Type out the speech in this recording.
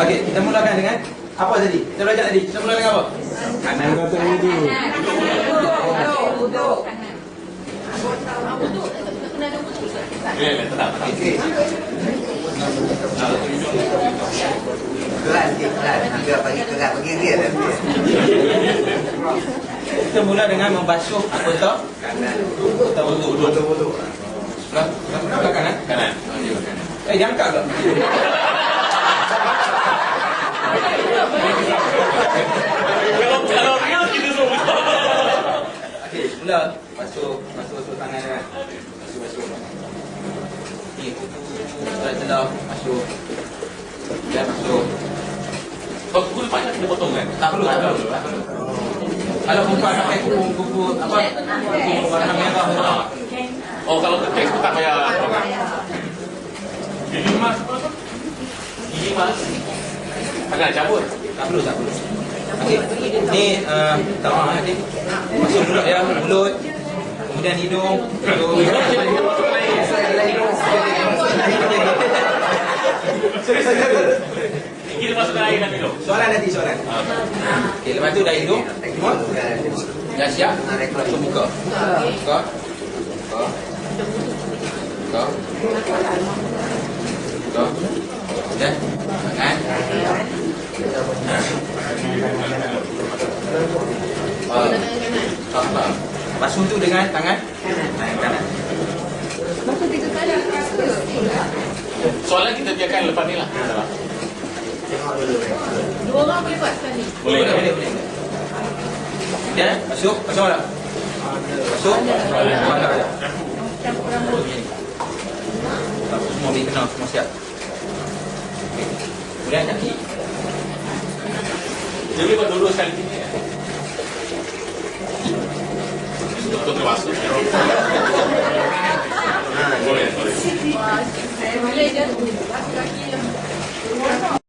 Okey, kita mulakan dengan apa tadi? Kita belajar tadi. Kita mula dengan apa? Kanan. Kata wudu. Ya, tenang. Okey. Keras sikit, keras. Angga bagi keras, bagi dia dah. Kita mula dengan membasuh anggota Kanan. anggota wuduk. Sebelah mana belah kanan? Kanan. Eh, jangan angkat pula. Kalau kalau real kita semua. Okey, mula basuh basuh basuh tangan kan. Basuh basuh. Ni kuku celah celah basuh. Dan basuh. Kalau kuku lepas nak kena potong kan? Tak perlu, tak perlu. Tak perlu. Kalau perempuan pakai kuku kuku apa? Kuku warna merah. Oh, kalau kekek tu tak payah. Gigi mas. Gigi mas. Tangan cabut. Tak perlu, tak perlu. Okey. Ni uh, tak maaf nanti. Masuk mulut ya, mulut. Kemudian hidung, masukkan air. Soalan nanti soalan. Okey, lepas tu dah hidung. Semua dah siap. Masuk buka. Buka. Buka. Buka. Buka. Dah. Tangan. Ah. Tak tak. Tu dengan tangan tangan kanan. Soalan kita biarkan lepas ni lah. Dua orang boleh buat sekali. Boleh. boleh, boleh. Ya, masuk, masuk tak? Masuk. Mana ada? Semua boleh kenal, semua siap. Okey. Kemudian kaki. Dia boleh buat dua-dua sekali encontrei o ácido. Um momento.